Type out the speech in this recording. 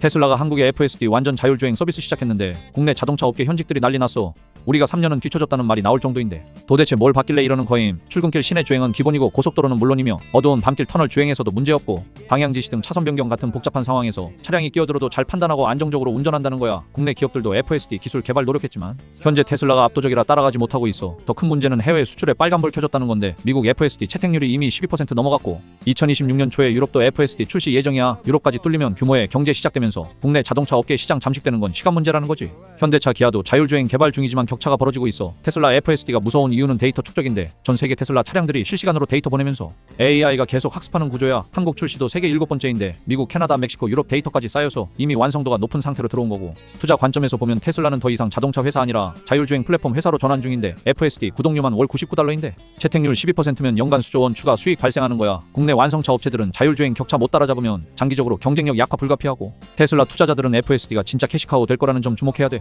테슬라가 한국에 FSD 완전 자율주행 서비스 시작했는데 국내 자동차 업계 현직들이 난리 났어. 우리가 3년은 뒤쳐졌다는 말이 나올 정도인데 도대체 뭘 받길래 이러는 거임 출근길 시내 주행은 기본이고 고속도로는 물론이며 어두운 밤길 터널 주행에서도 문제없고 방향 지시 등 차선 변경 같은 복잡한 상황에서 차량이 끼어들어도 잘 판단하고 안정적으로 운전한다는 거야. 국내 기업들도 FSD 기술 개발 노력했지만 현재 테슬라가 압도적이라 따라가지 못하고 있어 더 큰 문제는 해외 수출에 빨간불 켜졌다는 건데 미국 FSD 채택률이 이미 12% 넘어갔고 2026년 초에 유럽도 FSD 출시 예정이야. 유럽까지 뚫리면 규모의 경제 시작되면서 국내 자동차 업계 시장 잠식되는 건 시간 문제라는 거지. 현대차 기아도 자율주행 개발 중이지만 격차가 벌어지고 있어 테슬라 FSD가 무서운 이유는 데이터 축적인데 전 세계 테슬라 차량들이 실시간으로 데이터 보내면서 AI가 계속 학습하는 구조야. 한국 출시도 세계 일곱 번째인데 미국 캐나다 멕시코 유럽 데이터까지 쌓여서 이미 완성도가 높은 상태로 들어온 거고 투자 관점에서 보면 테슬라는 더 이상 자동차 회사 아니라 자율주행 플랫폼 회사로 전환 중인데 FSD 구독료만 월 99달러인데 채택률 12%면 연간 수조 원 추가 수익 발생하는 거야. 국내 완성차 업체들은 자율주행 격차 못 따라잡으면 장기적으로 경쟁력 약화 불가피하고 테슬라 투자자들은 FSD가 진짜 캐시카우 될 거라는 점 주목해야 돼